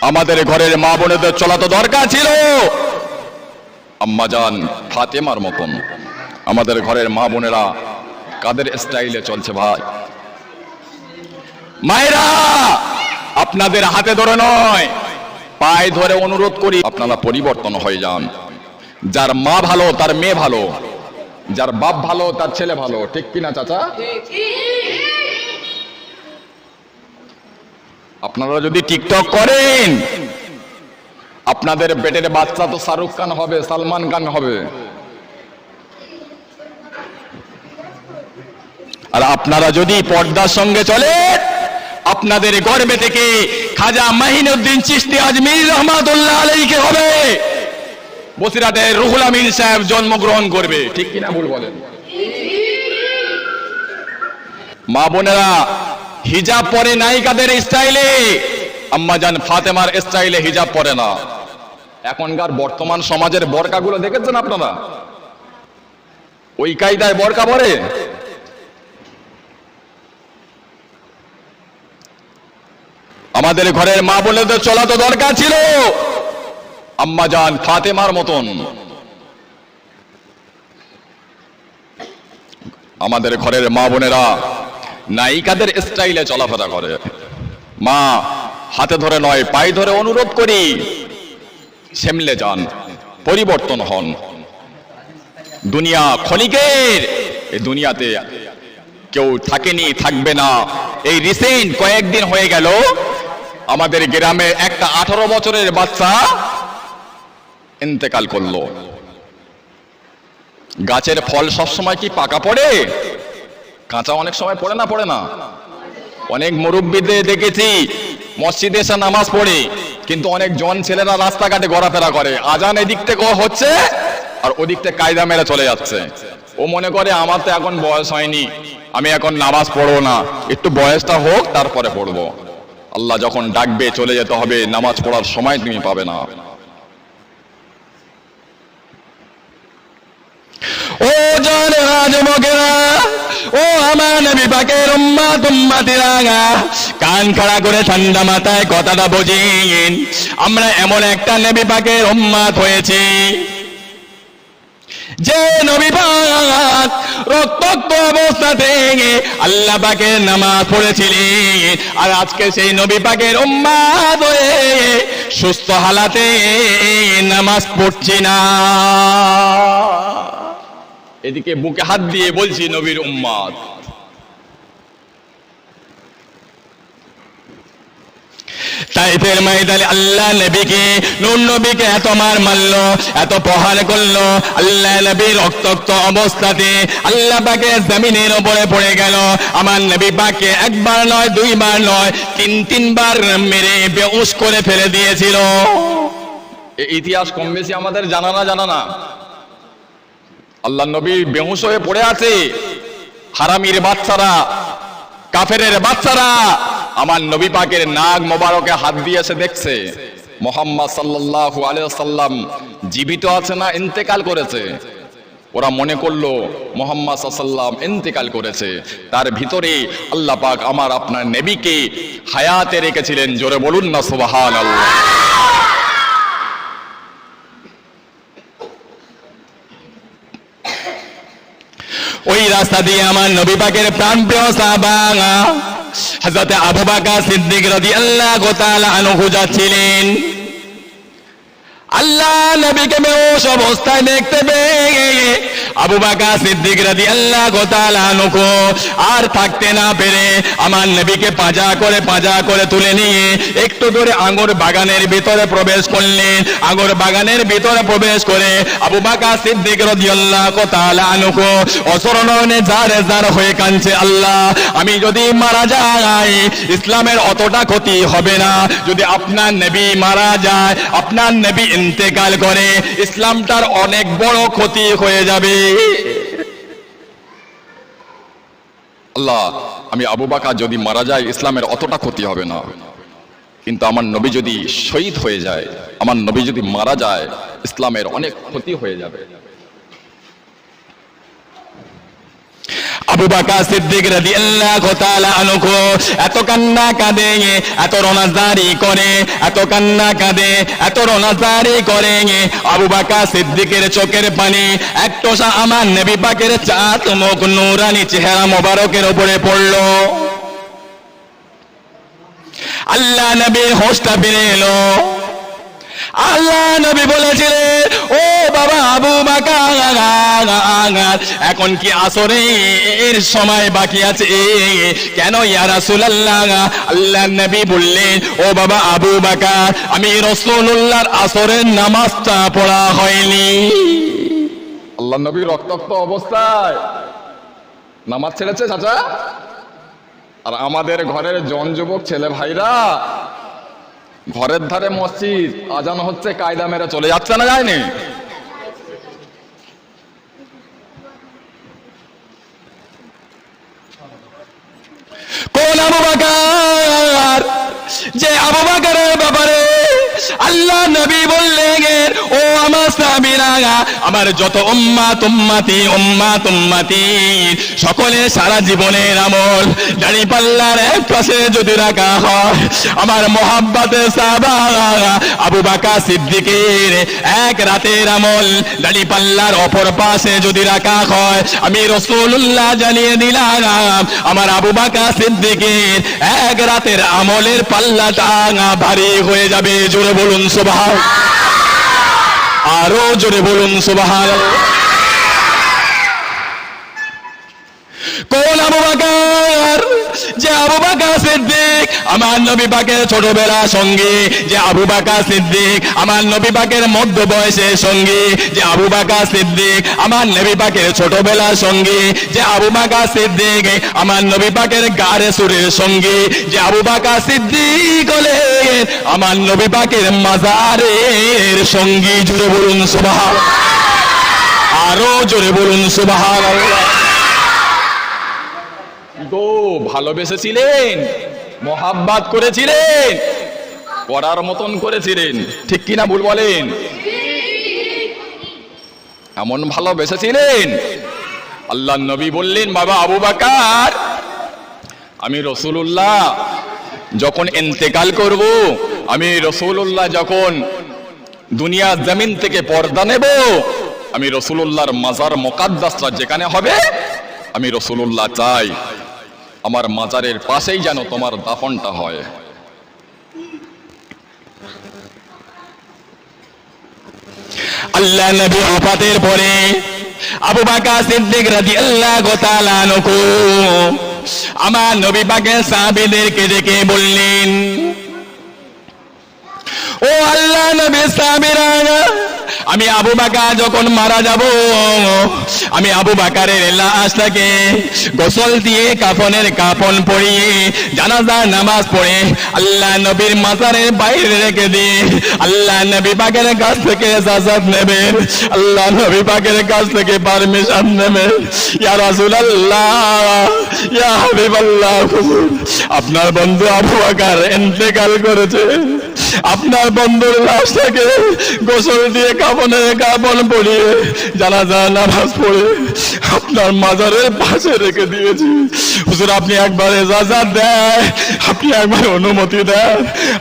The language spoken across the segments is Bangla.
আমাদের ঘরের মা বোনেদের চলা তো দরকার ছিল। আম্মাজান ফাতেমার মতন। আমাদের ঘরের মা বোনেরা কাদের স্টাইলে চলছে ভাই? মায়েরা, আপনাদের হাতে ধরে নয়, পায়ে ধরে অনুরোধ করি আপনারা পরিবর্তন হয়ে যান। যার মা ভালো, তার মেয়ে ভালো। যার বাপ ভালো, তার ছেলে ভালো, ঠিক কিনা চাচা? আপনারা যদি টিকটক করেন, আপনাদের পেটের বাচ্চা তো শাহরুখ খান হবে, সালমান খান হবে। আর আপনারা যদি পর্দার সঙ্গে চলে আপনাদের গর্বে থেকে খাজা মাহিনুদ্দিন চিস্তি আজমির রহমাতুল্লাহ আলাইকে হবে। বসিরাটের রুহুল আমিন সাহেব জন্মগ্রহণ করবে, ঠিক কিনা ভুল বলেন? মা বোনেরা হিজাব পরে নায়িকাদের স্টাইলে? আম্মাজান ফাতেমার স্টাইলে হিজাব পরে না। এখনকার বর্তমান সমাজের বরকাগুলো দেখেছেন আপনারা? ওই কায়দায় বরকা পরে? আমাদের ঘরের মা বোনেদের চলা তো দরকার ছিল। আম্মাজান ফাতেমার মতন। আমাদের ঘরের মা বোনেরা নায়িকাদের স্টাইলে চলাফেরা করে। মা, হাতে ধরে নয়, পায়ে ধরে অনুরোধ করি, সেমলে যান, পরিবর্তন হন। দুনিয়া ক্ষণিকের, এই দুনিয়াতে কেউ থাকেনি, থাকবে না। এই রিসেন্ট কয়েকদিন হয়ে গেল, আমাদের গ্রামে একটা আঠারো বছরের বাচ্চা ইন্তেকাল করল। গাছের ফল সবসময় কি পাকা পড়ে? কাঁচা অনেক সময় পড়ে না পড়ে না। অনেক মুরব্বীদের দেখেছি, মসজিদে এসে নামাজ পড়ে, কিন্তু অনেক জন ছেলেরা রাস্তাঘাটে ঘোরাফেরা করে। আজান এদিক থেকে হচ্ছে, আর ওদিক থেকে কায়দা মেরে চলে যাচ্ছে। ও মনে করে, আমার তো এখন বয়স হয়নি, আমি এখন নামাজ পড়ব না। একটু বয়সটা হোক, তারপরে পড়ব। আল্লাহ যখন ডাকবে, চলে যেতে হবে, নামাজ পড়ার সময় তুমি পাবে না। ও জানেরা যুবকেরা ও আমার নবী পাকের উম্মা তুম্মা উম্মাতিরা কান খাড়া করে ঠান্ডা মাথায় কথাটা বুঝিন। আমরা এমন একটা নবী পাকের উম্মাত হয়েছি। যে নবী পাক রক্তাক্ত অবস্থা থেকে আল্লাহ পাকের নামাজ পড়েছিলেন। আর আজকে সেই নবী পাকের উম্মাত হয়ে সুস্থ হালাতে নামাজ পড়ছি না। এদিকে বুকে হাত দিয়ে বলছি, নবীর উম্মাদ। তাইফের আল্লাহ নবীকে নুন নবীকে এত মার মারলো, এত প্রহার করল। আল্লাহ নবী অবস্থাতে আল্লাহ পাকে জমিনের উপরে পড়ে গেল। আমার নবী পাকে একবার নয়, দুইবার নয়, তিন, তিনবার মেরে বেউস করে ফেলে দিয়েছিল। ইতিহাস কম বেশি আমাদের জানা না জানা না। আল্লাহ নবী বেহুশ হয়ে পড়ে আছে। হারামির বাচ্চারা, কাফেরের বাচ্চারা, আমার নবী পাকের নাগ মোবারকে হাত দিয়ে এসে দেখছে। মোহাম্মদ সাল্লাল্লাহু আলাইহি সাল্লাম জীবিত আছে না ইন্তেকাল করেছে? ওরা মনে করল, মোহাম্মদ সাল্লাম ইন্তেকাল করেছে। তার ভিতরে আল্লাহ পাক আমার আপনার নবীকে হায়াতে রেখেছিলেন। জোরে বলুন না, সুবহানাল্লাহ। ওই রাস্তা দিয়ে আমার নবী পাকের প্রাণ প্রিয় সাবাঙা হযরত আবু বাকা সিদ্দিক রদি আল্লাহ গোতাল আনহু যাচ্ছিলেন। আল্লাহ নবীকে বেশ অবস্থায় দেখতে পেয়ে আবু বাকা সিদ্দিক রাদি আল্লাহ গোতালানুকো আর থাকতে না পেরে আমার নবীকে পাজা করে পাজা করে তুলে নিয়ে একটু দূরে আঙ্গুর বাগানের ভিতরে প্রবেশ করলেন। আঙ্গুর বাগানের ভিতরে প্রবেশ করে আবু বাকা সিদ্দিক রাদি আল্লাহ গোতালানুকো অসরণনে জারে জার হয়ে কাঁদছে, আল্লাহ, আমি যদি মারা যাই, ইসলামের অতটা ক্ষতি হবে না। যদি আপনার নবী মারা যায়, আপনার নবী ইন্তেকাল করে, ইসলামটার অনেক বড় ক্ষতি হয়ে যাবে। আল্লাহ, আমি আবু বাকা যদি মারা যায়, ইসলামের অতটা ক্ষতি হবে না। কিন্তু আমার নবী যদি শহীদ হয়ে যায়, আমার নবী যদি মারা যায়, ইসলামের অনেক ক্ষতি হয়ে যাবে। আবু বাকা সিদ্দিক রাদিয়াল্লাহু তাআলা আনহু, এত কান্না কাঁদে, এত রোনাজারি করে, এত কান্না কাঁদে, এত রোনাজারি করে, আবু বাকা সিদ্দিকের চোখের পানি, এক টোসা আমার নবী পাকের চাঁদ মুখ নূরানি চেহারা মোবারকের উপরে পড়ল। আল্লাহ নবীর হোসটা ফিরে এলো। আল্লাহ নবী বলেছিলেন, ও বাবা আবু বাকার, এখন কি আসরে এর সময় বাকি আছে? কেন ইয়া রাসূলুল্লাহ? আল্লাহ নবী বললেন, ও বাবা আবু বাকার, আমি রাসূলুল্লাহর আসরের নামাজটা পড়া হয়নি। আল্লাহ নবী রক্তাক্ত অবস্থায় নামাজ ছেড়েছে, চাচা? আর আমাদের ঘরের জন যুবক, ছেলে ভাইরা ঘরের ধারে মসজিদ আজান হচ্ছে কায়দা মেরে চলে যাচ্ছে না যায়নি? যে সাবিরা আমার যত উম্মা, তুম্মাতি উম্মা, তুম্মাতি, সকলে সারা জীবনের আমল। দাড়ি পাল্লার এক পাশে যদি রাখা হয়, আমার মোহাব্বতের সাবা, আবু বাকা সিদ্দিকের এক রাতের আমল। দাড়ি পাল্লার অপর পাশে যদি রাখা হয়, আমি রসুল্লাহ জানিয়ে দিলাম, আমার আবু বাকা সিদ্দিকের এক রাতের আমলের পাল্লাটা ভারী হয়ে যাবে। জোরে বলুন সুবাহ আরও জোরে বলুন সুবাহ কোন যে আবু বাকা সিদ্দিক, আমার নবী পাকের ছোটবেলা সঙ্গী। যে আবু বাকা সিদ্দিক, আমার নবী পাকের মধ্য বয়সের সঙ্গী। যে আবু বাকা সিদ্দিক, আমার নবী পাকের ছোটবেলার সঙ্গী। যে আবু বাকা সিদ্দিক, আমার নবী পাকের গারে সুরের সঙ্গী। যে আবু বাকা সিদ্দিক হলেন আমার নবী পাকের মাজারের সঙ্গী। জুড়ে বলুন সুবাহ আরও জোরে বলুন সুবাহ তো ভালোবেসেছিলেন, মহাব্বাত করেছিলেন করার মতন করেছিলেন, ঠিক কিনা ভুল বলেন? এমন ভালোবেসেছিলেন? আল্লাহ নবী বললেন, বাবা আবু বাকার, আমি রসুল্লাহ যখন এন্তেকাল করব, আমি রসুল্লাহ যখন দুনিয়া জমিন থেকে পর্দা নেব, আমি রসুল্লাহর মাজার মোকাদ্দাসটা যেখানে হবে, আমি রসুল্লাহ চাই। আমার মাজারের পাশেই যেন তোমার দাফনটা হয়। আল্লাহ নবী ওফাতের পরে আবু বাকা সিদ্দিক রাদিয়াল্লাহু তাআলা আনহু আমার নবী পাকের সাহাবীদেরকে ডেকে বললেন, ও আল্লাহ নবী সাহাবীরা আমি আবু বাকা যখন মারা যাব, আমি আবু বাকারের লাশটাকে গোসল দিয়ে কাফনের কাফন পরিয়ে, জানাজার নামাজ পড়ে আল্লাহ নবীর মাজারের বাইরে রেখে দিয়ে, আল্লাহ নবী পাকের কাছ থেকে ইজাজত নেবেন, আল্লাহ নবী পাকের কাছ থেকে পারমিশন নেবেন। ইয়া রাসূলুল্লাহ, ইয়া আপনার বন্ধু আবু বাকার ইন্তেকাল করেছে। আপনার বন্ধুর লাশটাকে গোসল দিয়ে কাপনে কাপন পরিয়ে, জানাজা, নামাজ পড়ে আপনার মাজারের পাশে রেখে দিয়েছি। হুজুর, আপনি একবার এজাজা দেয় আপনি একবার অনুমতি দেন।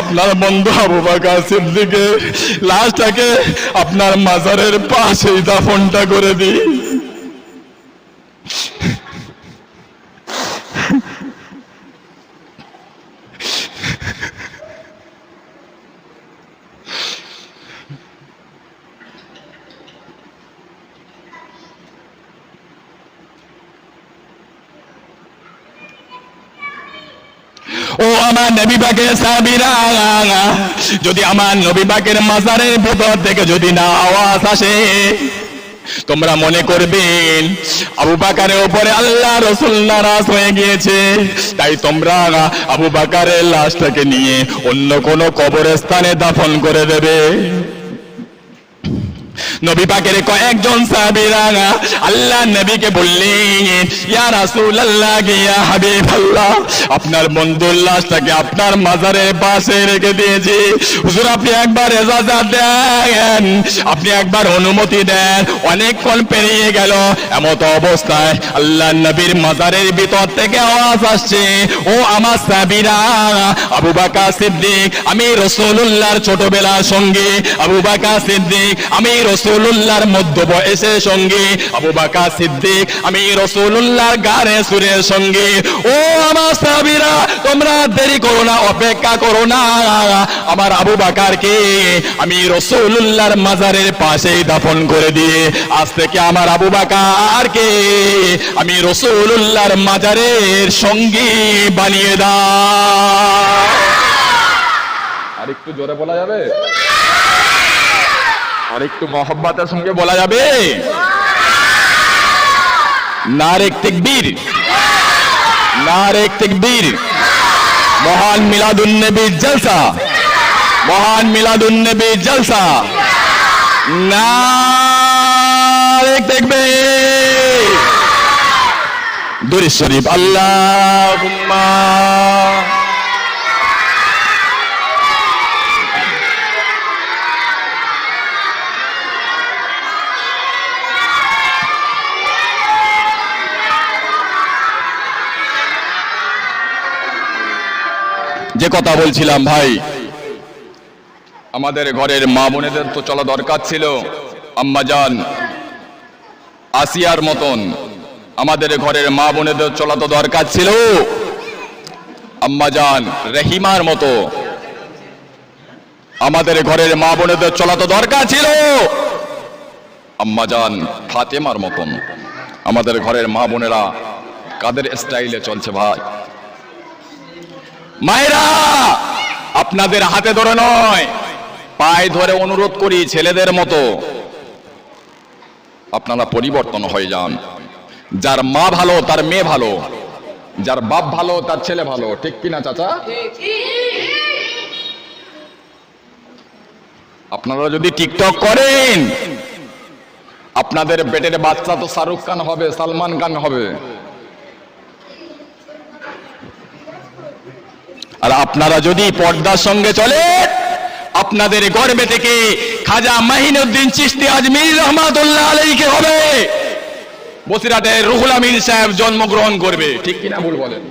আপনার বন্ধু আবু বাকার সিদ্দিকে লাশটাকে আপনার মাজারের পাশেই দাফনটা করে দিই ও আমার নবী পাকের সাবিরা যদি আমার নবী পাকের মাজারের ভেতর থেকে যদি না আওয়াজ আসে, তোমরা মনে করবেন আবু বাকারের উপরে আল্লাহ রসুল নারাজ হয়ে গিয়েছে। তাই তোমরা আবু বাকারের লাশটাকে নিয়ে অন্য কোনো কবরস্থানে দাফন করে দেবে। নবী পাকের কয়েকজন সাহাবীরা আল্লাহ নবীকে বললেন, ইয়া রাসূলুল্লাহ, ইয়া হাবিবাল্লাহ, আপনার বন্ধুর লাশটাকে আপনার মাজারের পাশে রেখে দিয়েছি। হুজুর, আপনি একবার এজাজত দেন, আপনি একবার অনুমতি দেন, অনেকক্ষণ পেরিয়ে গেল। এমত অবস্থায় আল্লাহ নবীর মাজারের ভিতর থেকে আওয়াজ আসছে, ও আমার সাবিরা আবু বাকা সিদ্দিক, আমি রসুল্লাহর ছোটবেলার সঙ্গে, আবু বাকা সিদ্দিক, আমি রসুল্লাহর মধ্য বয়সের সঙ্গে, আবু বাকা সিদ্দিক, আমি রসুল্লাহর গানে সুরের সঙ্গে। ও আমার সাবিরা তোমরা দেরি করো না, অপেক্ষা করো না। আমার আবু বাকারকে আমি রসুল্লাহর মাজারের পাশেই দাফন করে দিয়ে, আজ থেকে আমার আবু বাকারকে আমি রসুল্লাহর মাজারের সঙ্গী বানিয়ে দাও। আর একটু জোরে বলা যাবে? আর মহব্বতের সঙ্গে বলা যাবে? নারেক তেকবীর। নারেক তেকবীর। মহান মিলাদুন নবীর জলসা। মহান মিলাদুন নবীর জলসা। নারেক তেকবীর। দুরুদ শরীফ, আল্লাহুম্মা। যে কথা বলছিলাম, ভাই। আমাদের ঘরের মা বোনেদের তো চলা দরকার ছিল। আম্মাজান আসিয়ার মতন। আমাদের ঘরের মা বোনেদের চলা তো দরকার ছিল। আম্মাজান রহিমার মতো। আমাদের ঘরের মা বোনেদের চলা তো দরকার ছিল। আম্মাজান ফাতেমার মতন। আমাদের ঘরের মা বোনেরা কাদের স্টাইলে চলছে ভাই? মায়েরা, আপনাদের হাতে ধরে নয়, পায়ে ধরে অনুরোধ করি ছেলেদের মতো আপনারা পরিবর্তন হয়ে যান। যার মা ভালো, তার মেয়ে ভালো, যার বাপ ভালো, তার ছেলে ভালো, ঠিক কিনা চাচা? আপনারা যদি টিকটক করেন, আপনাদের পেটের বাচ্চা তো শাহরুখ খান হবে, সালমান খান হবে। আর আপনারা যদি পর্দার সঙ্গে চলে আপনাদের গর্বে থেকে খাজা মাহিনুদ্দিন চিস্তি আজমির রহমাতুল্লাহ আলাইকে হবে। বসিরাটের রুহুল আমিন সাহেব জন্মগ্রহণ করবে। ঠিক কিনা ভুল বলেন?